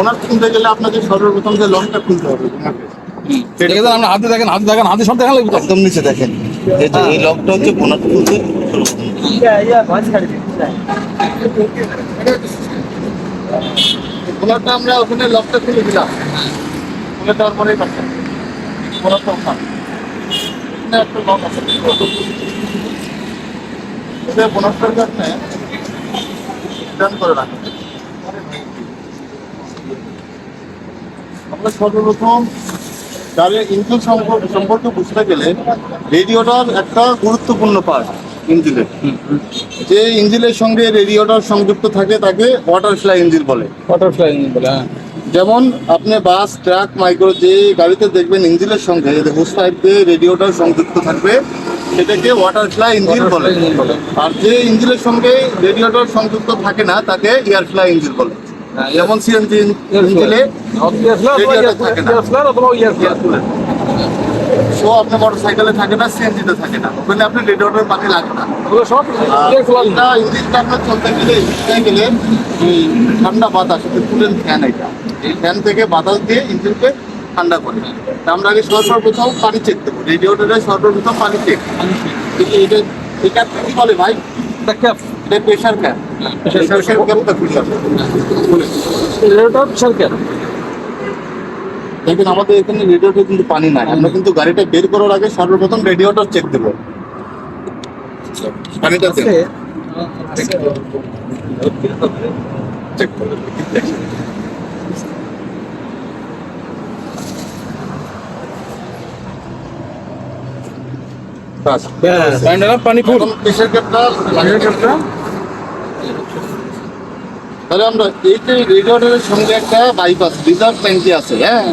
ওনার খুলতে গেলে আপনাকে সর্বপ্রথম যে লকটা খুলতে হবে। আমরা হাতে দেখেন হাতে দেখেন হাতে সব দেখালে একদম নিচে দেখেন। এই যে এই লকটা হচ্ছে বোনাট খুলতে বোনাটটা আমরা ওখানে লকটা খুলে দিলাম। খুলে দেওয়ার পরেই পাচ্ছেন। বোনাটটা ওখানে একটা লক আছে। এটা বোনাটটার কারণে রিটার্ন করে রাখেন আমরা সর্বপ্রথম গাড়ির ইঞ্জিন সম্পর্কে সম্পর্কে বুঝতে গেলে রেডিওটার একটা গুরুত্বপূর্ণ পার্ট ইঞ্জিনের যে ইঞ্জিনের সঙ্গে রেডিওটার সংযুক্ত থাকে তাকে ওয়াটার ফ্লাই ইঞ্জিন বলে। ওয়াটারফ্লাই ইঞ্জিন বলে হ্যাঁ। যেমন আপনি বাস ট্রাক মাইক্রো যে গাড়িতে দেখবেন ইঞ্জিনের সঙ্গে হোস পাইপ দিয়ে রেডিওটার সংযুক্ত থাকবে সেটাকে ওয়াটার ফ্লাই ইঞ্জিন বলে। আর যে ইঞ্জিনের সঙ্গে রেডিওটার সংযুক্ত থাকে না তাকে এয়ার ফ্লাই ইঞ্জিন বলে। যেমন সিএনজি ইঞ্জিনে সো আপনার মোটর সাইকেলে থাকে না সিএনজিতে থাকে না? ওখানে আপনি রেডিওটার পানি লাগে না? এটা ইঞ্জিনটা আপনার চলতে গেলে গেলে এই ঠান্ডা বাতাস এটা কুলেন ফ্যান এটা। এই ফ্যান থেকে বাতাস দিয়ে ইঞ্জিনকে ঠান্ডা করে আমরা আগে সর্বপ্রথম পানি চেক দেবো রেডিওটারে সর্বপ্রথম পানি চেক এটা ক্যাপটা কি বলে ভাই? এটা প্রেশার ক্যাপ প্রেশার ক্যাপটা দেখবেন আমাদের এখানে রেডিওতে কিন্তু পানি নাই। আমরা কিন্তু গাড়িটা বের করার আগে সর্বপ্রথম রেডিওটার চেক দেবো। পানিটা চেক পানি ফুল। প্রেশার ক্যাপটা লাগিয়ে তাহলে আমরা এই যে রেডিয়েটরের সঙ্গে একটা বাইপাস রিজার্ভ ট্যাঙ্কি আছে হ্যাঁ?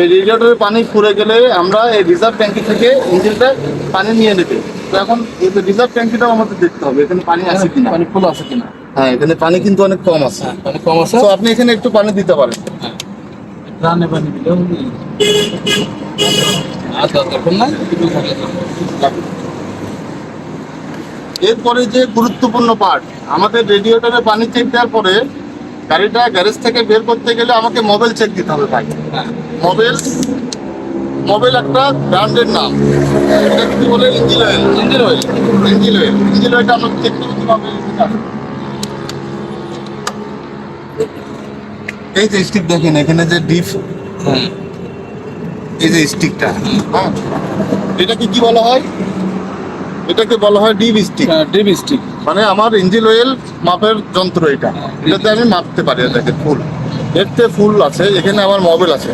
এই রেডিয়েটরের পানি ফুরে গেলে আমরা এই রিজার্ভ ট্যাঙ্কি থেকে ইঞ্জিনটা পানি নিয়ে নেবে। তো এখন এই রিজার্ভ ট্যাঙ্কিটাও আমাদের দেখতে হবে এখানে পানি আছে কিনা? পানি ফুল আছে কিনা? হ্যাঁ এখানে পানি কিন্তু অনেক কম আছে। পানি কম আছে। তো আপনি এখানে একটু পানি দিতে পারেন। রানে পানি দিলেও আচ্ছা এখন না এরপরে যে গুরুত্বপূর্ণ পার্ট আমাদের রেডিয়েটরে পানি চেক দেওয়ার পরে গাড়িটা গ্যারেজ থেকে বের করতে গেলে আমাকে মোবাইল চেক দিতে হবে ভাই। মোবাইল মোবাইল একটা ব্র্যান্ডের নাম। এটা কি বলে? Engine oil engine oil engine oil engine অয়েলটা আমরা চেক করব কীভাবে? এই যে স্টিক দেখেন এখানে যে ডিপ এই যে স্টিকটা হ্যাঁ। এটাকে কি বলা হয়? এটাকে বলা হয় ডিপ স্টিক। Deep stick. মানে আমার ইঞ্জিন অয়েল মাপের যন্ত্র এটা। এটাতে আমি মাপতে পারি দেখেন ফুল। এরতে ফুল আছে এখানে আমার মোবাইল আছে।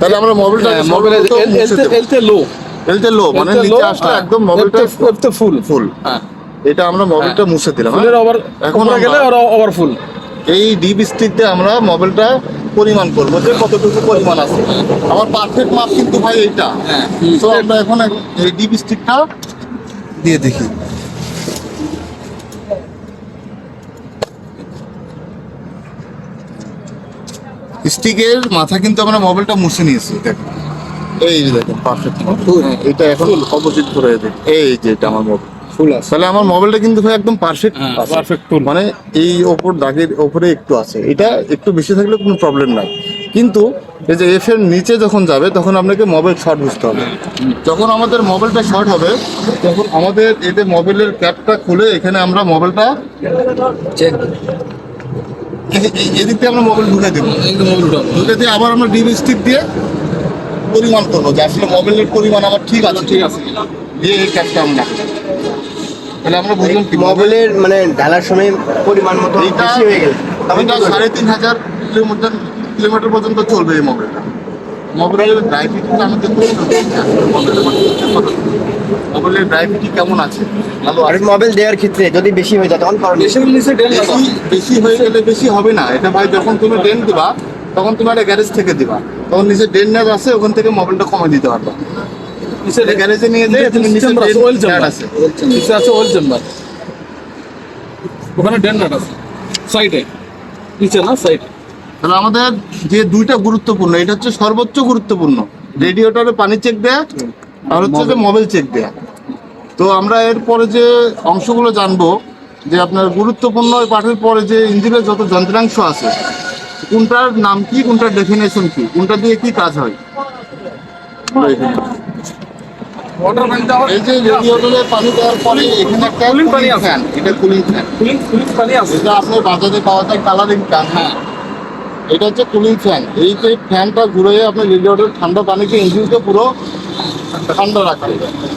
তাহলে আমরা মোবাইলটা মোবাইলে এলতে লো। এলতে লো মানে নিচে আসলে একদম মোবাইলটা এলতে ফুল ফুল। হ্যাঁ। এটা আমরা মোবাইলটা মুছে দিলাম ফুলের হ্যাঁ? ওভার এখন এখন গেলে ওভার ফুল। এই ডিপ স্টিক দিয়ে আমরা মোবাইলটা পরিমাণ করব যে কতটুকু পরিমাণ আছে। আমার পারফেক্ট মাপ কিন্তু ভাই এইটা। হ্যাঁ তো আমরা এখন এই ডিপ স্টিকটা দিয়ে দেখি। স্টিকের মাথা কিন্তু আমরা মোবাইলটা মুছে নিয়েছি দেখেন এই যে দেখেন পারফেক্ট এটা এখন অপোজিট করে দেখ। এই যে এটা আমার মোবাইল ফুল আছে। তাহলে আমার মোবাইলটা কিন্তু ভাই একদম পারফেক্ট হ্যাঁ পারফেক্ট ফুল মানে এই ওপর দাগের ওপরে একটু আছে। এটা একটু বেশি থাকলে কোনো প্রবলেম নাই। কিন্তু এই যে এফ এর নিচে যখন যাবে তখন আপনাকে মোবাইল শর্ট বুঝতে হবে। যখন আমাদের মোবাইলটা শর্ট হবে তখন আমাদের এতে মোবাইলের ক্যাপটা খুলে এখানে আমরা মোবাইলটা চেক এদিক থেকে আমরা মোবাইল ঢুকে দেবো। মোবাইলটা ঢুকে দিয়ে আবার আমরা ডিভি স্টিক দিয়ে পরিমাণ করব যে আসলে মোবাইলের পরিমাণ আমার ঠিক আছে ঠিক আছে। দিয়ে এই ক্যাপটা আমরা তাহলে আমরা বুঝলাম কি মোবাইলের মানে ঢালার সময় পরিমাণ মতো বেশি হয়ে গেল। তখন এটা সাড়ে তিন হাজার কিলোমিটার কিলোমিটার পর্যন্ত চলবে এই মোবাইলটা মোবাইলের ড্রাইভিংটা আমি দেখব মোবাইলের ড্রাইভিংটি কেমন আছে? ভালো আর মোবাইল দেওয়ার ক্ষেত্রে যদি বেশি হয়ে যায় তখন বেশি বেশি হয়ে গেলে বেশি হবে না। এটা ভাই যখন তুমি ডেন দিবা তখন তুমি একটা গ্যারেজ থেকে দিবা। তখন নিচে ডেন নেট আছে ওখান থেকে মোবাইলটা কমে দিতে পারবা। নিচে গ্যারেজে নিয়ে যেয়ে তুমি নিচে চেম্বার আছে ডেন ওয়েল চেম্বার আছে। নিচে আছে ওয়েল চেম্বার ওখানে ডেন আছে। সাইডে নিচে না সাইডে তাহলে আমাদের যে দুইটা গুরুত্বপূর্ণ এটা হচ্ছে সর্বোচ্চ গুরুত্বপূর্ণ। রেডিয়েটরে পানি চেক দেয়া আর হচ্ছে যে মোবাইল চেক দেয়া। তো আমরা এরপরে যে অংশগুলো জানব যে আপনার গুরুত্বপূর্ণ ওই পার্টের পরে যে ইঞ্জিনের যত যন্ত্রাংশ আছে কোনটার নাম কি কোনটার ডেফিনেশন কি কোনটা দিয়ে কি কাজ হয়? ওয়াটার এই যে রেডিয়েটরে পানি দেওয়ার পরে এখানে একটা Cooling পানি আছে। ফ্যান এটা কুলিং ফ্যান কুলিং কুলিং পানি আছে। এটা আপনার বাজারে পাওয়া যায় কালারিং ফ্যান হ্যাঁ। এটা হচ্ছে কুলিং ফ্যান এই যে ফ্যানটা ঘুরে আপনার রেডিয়েটর ঠান্ডা পানিকে ইঞ্জিনকে পুরো ঠান্ডা রাখে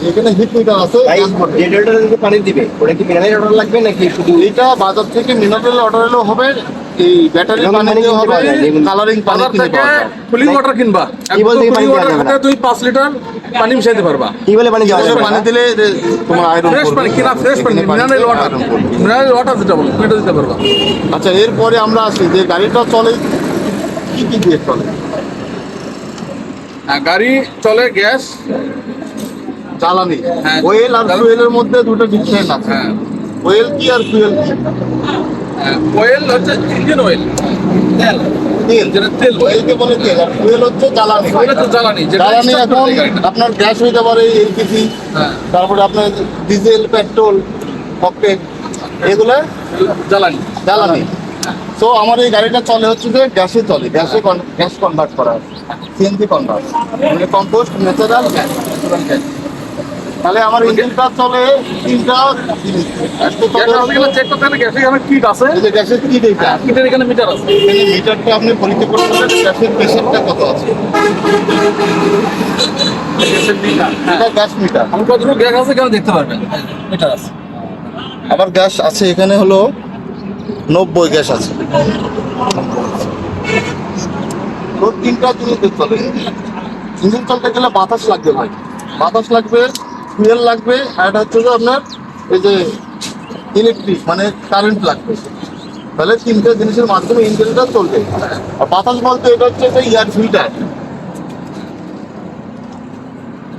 এখানে হিট মিটার আছে। পানি দিবে ওটা কি মিনারেল অর্ডার লাগবে নাকি শুধু এটা বাজার থেকে মিনারেল অর্ডার এলেও হবে এই ব্যাটারি পানি হবে কালারিং পানি কিনে পাওয়া যায়। কুলিং ওয়াটার কিনবা টিউবওয়েল থেকে পানি দেওয়া যাবে না। তুমি পাঁচ লিটার পানি মিশাইতে পারবা। কি বলে পানি দেওয়া এখানে যাবে পানি দিলে তোমার আয়রন ফ্রেশ পানি কিনা ফ্রেশ পানি মিনারেল ওয়াটার মিনারেল ওয়াটার যেটা বলো এটা দিতে পারবা। আচ্ছা এরপরে আমরা আসি যে গাড়িটা চলে কি কি দিয়ে চলে? হ্যাঁ, গাড়ি চলে গ্যাস। জ্বালানি। হ্যাঁ, ওয়েল আর জ্বালানি। ফুয়েলের মধ্যে দুটো ডিফারেন্ট আছে। হ্যাঁ। ওয়েল কি আর ফুয়েল কি? অয়েল হচ্ছে ইঞ্জিন অয়েল তেল। তেল। যেটা তেল বলে। বলে তেল। আর ফুয়েল হচ্ছে জ্বালানি। ওটা জ্বালানি এখন আপনার গ্যাস হইতে পারে এলপিজি হ্যাঁ। তারপরে আপনার ডিজেল পেট্রোল অকটেন এগুলো জ্বালানি। জ্বালানি। তো আমার এই গাড়িটা চলে হচ্ছে যে গ্যাসে চলে। গ্যাসে গ্যাস কনভার্ট করা। সিএনজি কনভার্ট মানে কম্পোস্ট ন্যাচারাল গ্যাস তাহলে আমার ইঞ্জিনটা চলে তিনটা চলে চেক করতে এখানে কিট আছে? যে গ্যাসের এইটা কিটের এখানে মিটার আছে? এখানে মিটারটা আপনি পরীক্ষা হবে গ্যাসের প্রেশারটা কত আছে? গ্যাসের মিটার হ্যাঁ। এটা গ্যাস মিটার আমি কতটুকু গ্যাস আছে এখানে দেখতে পারবেন মিটার আছে। আবার গ্যাস আছে এখানে হলো নব্বই গ্যাস আছে। তিনটা জিনিস দেখতে হবে। ইঞ্জিন চলতে গেলে বাতাস লাগবে ভাই। বাতাস লাগবে ফুয়েল লাগবে আর এটা হচ্ছে যে আপনার এই যে ইলেকট্রিক মানে কারেন্ট লাগবে। তাহলে তিনটা জিনিসের মাধ্যমে ইঞ্জিনটা চলবে। আর বাতাস বলতে এটা হচ্ছে যে এয়ার ফিল্টার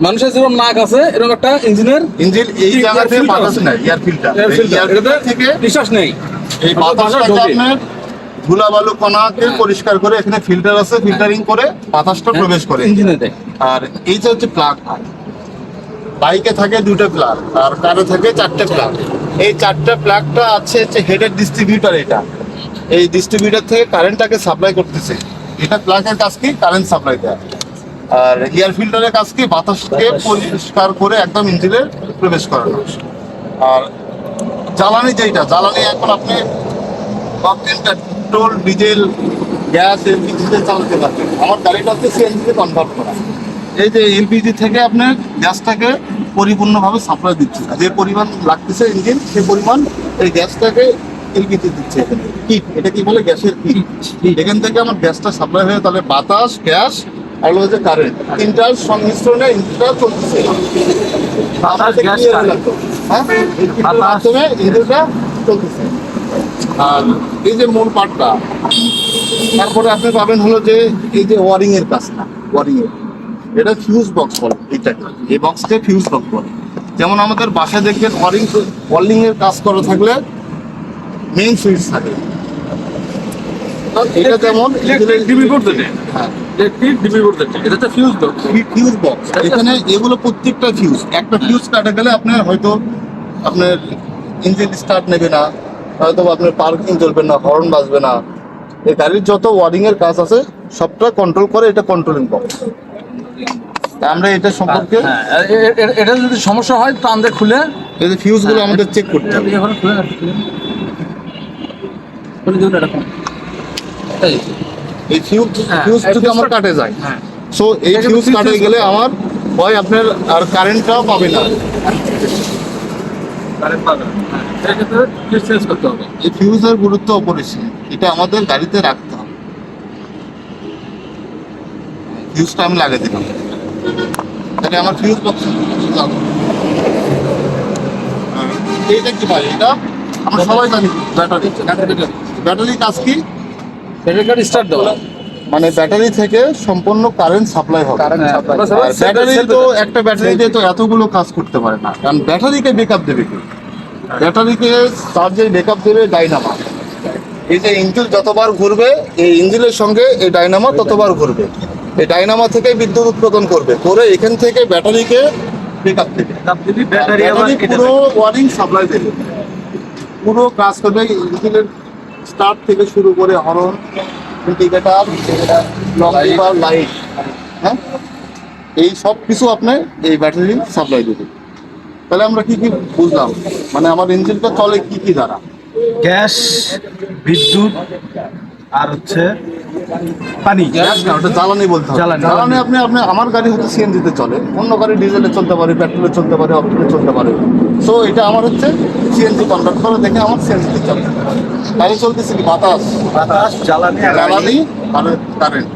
মানুষের যেরকম নাক আছে এরকম একটা ইঞ্জিনের ইঞ্জিন এই জায়গাতে filter? বাতাস। নাই এয়ার ফিল্টার এয়ার থেকে নিঃশ্বাস নেই। এই বাতাস বাতাসটাকে আপনার ধুলা বালু কণাকে পরিষ্কার করে এখানে ফিল্টার আছে ফিল্টারিং করে বাতাসটা প্রবেশ করে। ইঞ্জিনে আর এই যে হচ্ছে প্লাগ বাইকে থাকে দুটো প্লাগ আর কারে থাকে চারটে প্লাগ। এই চারটে প্লাগটা আছে হচ্ছে হেডের ডিস্ট্রিবিউটার এটা। এই ডিস্ট্রিবিউটার থেকে কারেন্টটাকে সাপ্লাই করতেছে। এটা প্লাগের কাজ কি? কারেন্ট সাপ্লাই দেয়। আর এয়ার ফিল্টারের কাজ কি? বাতাসকে পরিষ্কার করে একদম ইঞ্জিনে প্রবেশ করানো। আর জ্বালানি যেটা জ্বালানি এখন আপনি পেট্রোল ডিজেল গ্যাস এলপিজিতে চালাতে পারবেন। আমার গাড়িটা হচ্ছে সিএনজিতে কনভার্ট করা। এই যে এলপিজি থেকে আপনার গ্যাসটাকে পরিপূর্ণভাবে সাপ্লাই দিচ্ছে যে পরিমাণ লাগতেছে ইঞ্জিন সে পরিমাণ এই গ্যাসটাকে এলপিজি দিচ্ছে এখানে। কিট এটা কি বলে? গ্যাসের কিট এখান থেকে আমার গ্যাসটা সাপ্লাই হয়ে তাহলে বাতাস গ্যাস আর হলো যে কারেন্ট তিনটার সংমিশ্রণে ইঞ্জিনটা চলতেছে। বাতাস, গ্যাস, clear হয়ে মাধ্যমে ইঞ্জিনটা চলতেছে। আর এই যে মূল পার্টটা তারপরে আপনি পাবেন হলো যে এই যে ওয়ারিং এর কাজটা ওয়ারিং এর এটা ফিউজ বক্স বলে এইটাকে এই বক্সকে ফিউজ বক্স বলে। যেমন আমাদের বাসায় দেখবেন ওয়ারিং ওয়ারিং এর কাজ করা থাকলে মেইন সুইচ থাকে। এটা যেমন ডিবি দেবে। হ্যাঁ। এটা ফিউজ ফিউজ বক্স এখানে এগুলো প্রত্যেকটা ফিউজ একটা ফিউজ কাটা গেলে আপনার হয়তো আপনার ইঞ্জিন স্টার্ট নেবে না হয়তো আপনার পার্কিং চলবে না হর্ন বাজবে না। এই গাড়ির যত ওয়ারিং এর কাজ আছে সবটা কন্ট্রোল করে এটা কন্ট্রোলিং বক্স আমরা এটা সম্পর্কে হ্যাঁ এ- এ- এটা যদি সমস্যা হয় টান দিয়ে খুলে এই যে ফিউজ আমাদের চেক করতে হবে। এখানে খুলে খুলে খুলে দিন এরকম এই এই ফিউজ হ্যাঁ, ফিউজ যদি আমার কাটে যায়। হ্যাঁ। সো এই ফিউজ কাটে গেলে আমার হয় আপনার আর কারেন্টটাও পাবে না। কারেন্ট পাবে হ্যাঁ এই ফিউজের গুরুত্ব অপরিসীম। এটা আমাদের গাড়িতে রাখতে হবে। ফিউজটা আমি লাগিয়ে দিলাম। তাহলে আমার ফিউজ বক্স এইটা কি ভাই এটা? আমরা সবাই জানি ব্যাটারি ব্যাটারি কাজ কি? ব্যাটারি কার্ড স্টার্ট দাও মানে ব্যাটারি থেকে সম্পূর্ণ কারেন্ট সাপ্লাই হবে। ব্যাটারি তো একটা ব্যাটারিতে তো এতগুলো কাজ করতে পারে না। কারণ ব্যাটারিকে বেকআপ দেবে কি? ব্যাটারিকে চার্জে বেকআপ দেবে ডাইনামা এই যে ইঞ্জিন যতবার ঘুরবে এই ইঞ্জিনের সঙ্গে এই ডাইনামা ততবার ঘুরবে। এই ডাইনামা থেকে বিদ্যুৎ উৎপাদন করবে। করে এখান থেকে ব্যাটারিকে দেবে। ব্যাটারি পুরো ওয়ারিং সাপ্লাই দেবে। পুরো কাজ করবে ইঞ্জিনের স্টার্ট থেকে শুরু করে horn indicator lock lever light হ্যাঁ? এই সব কিছু আপনার এই ব্যাটারি সাপ্লাই দেবে তাহলে আমরা কি কি বুঝলাম? মানে আমার ইঞ্জিনটা চলে কি কি দ্বারা? গ্যাস বিদ্যুৎ আর হচ্ছে পানি। গ্যাস না ওটা জ্বালানি বলতে হবে। জ্বালানি। জ্বালানি আপনি আপনি আমার গাড়ি হচ্ছে সিএনজিতে চলে। অন্য গাড়ি ডিজেলে চলতে পারে পেট্রোলে চলতে পারে অক্টোলে চলতে পারে। সো এটা আমার হচ্ছে সিএনজি কনভার্ট করে দেখে আমার সিএনজিতে চলে। গাড়ি চলতেছে কি? বাতাস। বাতাস জ্বালানি জ্বালানি কারেন্ট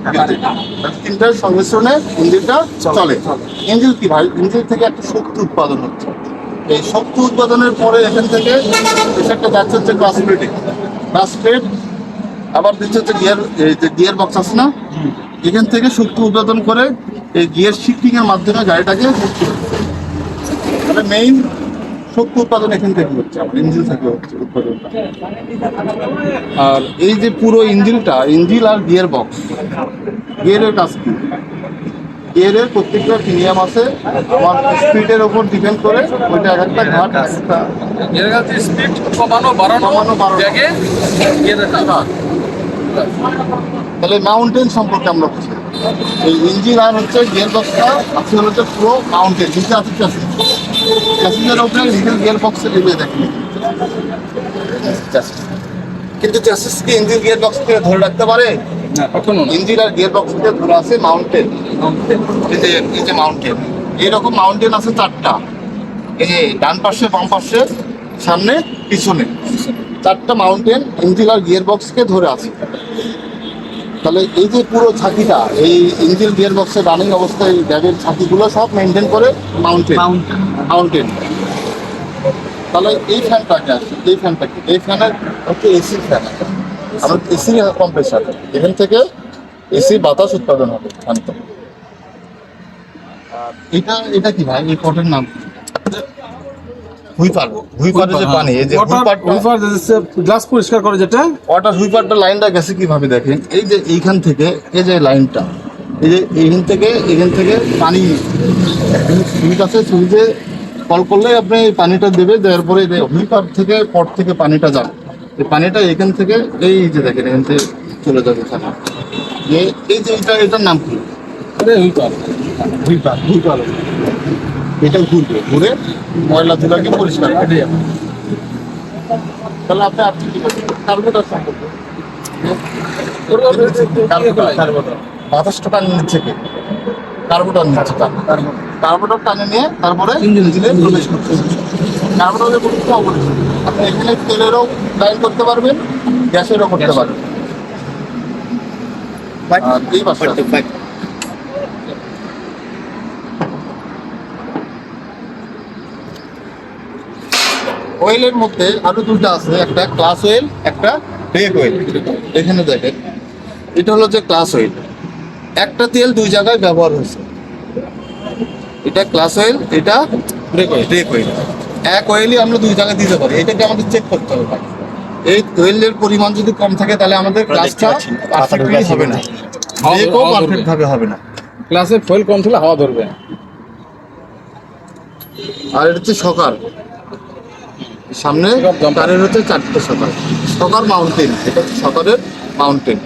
তিনটার সংমিশ্রণে ইঞ্জিনটা চলে ইঞ্জিন কি ভাই? ইঞ্জিন থেকে একটা শক্তি উৎপাদন হচ্ছে। এই শক্তি উৎপাদনের পরে এখান থেকে একটা যাচ্ছে হচ্ছে ক্লাস প্লেটে প্লেট আবার দিচ্ছে হচ্ছে গিয়ার এই যে গিয়ার বক্স আছে না এখান থেকে শক্তি উৎপাদন করে এই গিয়ার শিফটিং এর মাধ্যমে গাড়িটাকে হচ্ছে মানে মেইন শক্তি উৎপাদন এখান থেকে হচ্ছে আমার ইঞ্জিন থেকে হচ্ছে উৎপাদনটা আর এই যে পুরো ইঞ্জিনটা ইঞ্জিন আর গিয়ার বক্স গিয়ারের কাজ কি গিয়ারের প্রত্যেকটা প্রিমিয়াম আছে আমার স্পিডের ওপর ডিপেন্ড করে ওইটা এক একটা ঘাট এক একটা স্পিড কমানো বাড়ানো কমানো, বাড়ানো। ব্যাগে গিয়ারের কাজ। ঘাট। তাহলে মাউন্টেন সম্পর্কে আমরা বুঝি। এই ইঞ্জিন আর হচ্ছে গিয়ার বক্সটা আছে হচ্ছে পুরো মাউন্টেন নিচে আছে চ্যাসিস চ্যাসিসের উপরে লিটল গিয়ার বক্সে নেমে দেখেন। কিন্তু চ্যাসিস কি ইঞ্জিন গিয়ার বক্সকে ধরে রাখতে পারে? ইঞ্জিন আর গিয়ার বক্স বক্সকে ধরে আছে মাউন্টেন এই যে এই যে মাউন্টেন এইরকম মাউন্টেন আছে চারটা। এই যে ডান পাশে বাম পাশে সামনে পিছনে। চারটা মাউন্টেন ইঞ্জিন আর গিয়ার বক্সকে ধরে আছে। তাহলে এই যে পুরো ছাকিটা এই ইঞ্জিন গিয়ার বক্সের রানিং অবস্থায় এই ব্যাগের ছাতিগুলো সব মেনটেন করে মাউন্টেন মাউন্টেন তাহলে এই ফ্যানটা কি আসে এই ফ্যানটা কি? এই ফ্যানের হচ্ছে এসির ফ্যান আমার এসি কম্প্রেসার এখান থেকে এসি বাতাস উৎপাদন হবে ফ্যান এটা এটা কি ভাই? এই পটের নাম? হুইপার হুইপারে যে পানি এই যে হুইপারটা। গ্লাস পরিষ্কার করে যেটা? ওয়াটার হুইপারটা লাইনটা গেছে কীভাবে দেখেন? এই যে এইখান থেকে এই যে লাইনটা এই যে এইখান থেকে এখান থেকে পানি সুইচ আছে সুইচে কল করলে আপনি এই পানিটা দেবে দেওয়ার পরে এই হুইপার থেকে পট থেকে পানিটা যাবে। এই পানিটা এখান থেকে এই যে দেখেন এখান থেকে চলে যাবে যে- এই যে এটা এটার নাম কি? হুইপার। হুইপার হুইপার। এটা ঘুরবে ঘুরে ময়লা ধুলাকে পরিষ্কার করবে। তাহলে আপনি আর কি করবেন? কার্বোটার সম্পর্কে বাতাসটা টানে নিচ্ছে কে কার্বোটার নিচ্ছে কার্বোটার টানে। নিয়ে তারপরে ইঞ্জিনে প্রবেশ করতে কার্বোটারের কোনো অপরিচিত আপনি এখানে তেলেরও লাইন করতে পারবেন গ্যাসেরও করতে পারবেন। এই পাশে ওয়েলের মধ্যে আরও দুটো আছে একটা ক্লাস ওয়েল একটা ব্রেক ওয়েল এখানে দেখেন এটা হলো যে ক্লাস ওয়েল একটা তেল দুই জায়গায় ব্যবহার হয়েছে। এটা ক্লাস ওয়েল এটা ব্রেক ওয়েল ব্রেক ওয়েল এক ওয়েলই আমরা দুই জায়গায় দিতে পারি এটাকে আমাদের চেক করতে হবে। এই ওয়েলের পরিমাণ যদি কম থাকে তাহলে আমাদের ক্লাসটা পারফেক্টলি হবে না। ব্রেকও হাওয়া পারফেক্ট ভাবে হবে না। ক্লাসে ফয়েল কম থাকলে হাওয়া ধরবে। আর এটা হচ্ছে সকার সামনে কারের হচ্ছে চারটে সকার সকার মাউন্টেন এটা হচ্ছে সকারের মাউন্টেন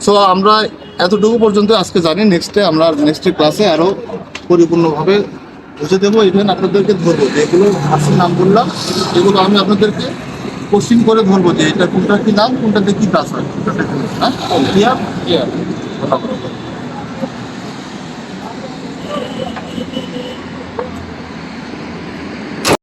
সো আমরা এতটুকু পর্যন্ত আজকে জানি নেক্সটে আমরা নেক্সট ক্লাসে আরও পরিপূর্ণভাবে বুঝে দেবো। ইভেন আপনাদেরকে ধরবো যেগুলো আসল নাম বললাম এগুলো আমি আপনাদেরকে কোশ্চিন করে ধরবো যে এটা কোনটা কি নাম কোনটাতে কি কাজ হয় হ্যাঁ? ক্লিয়ার কি আর?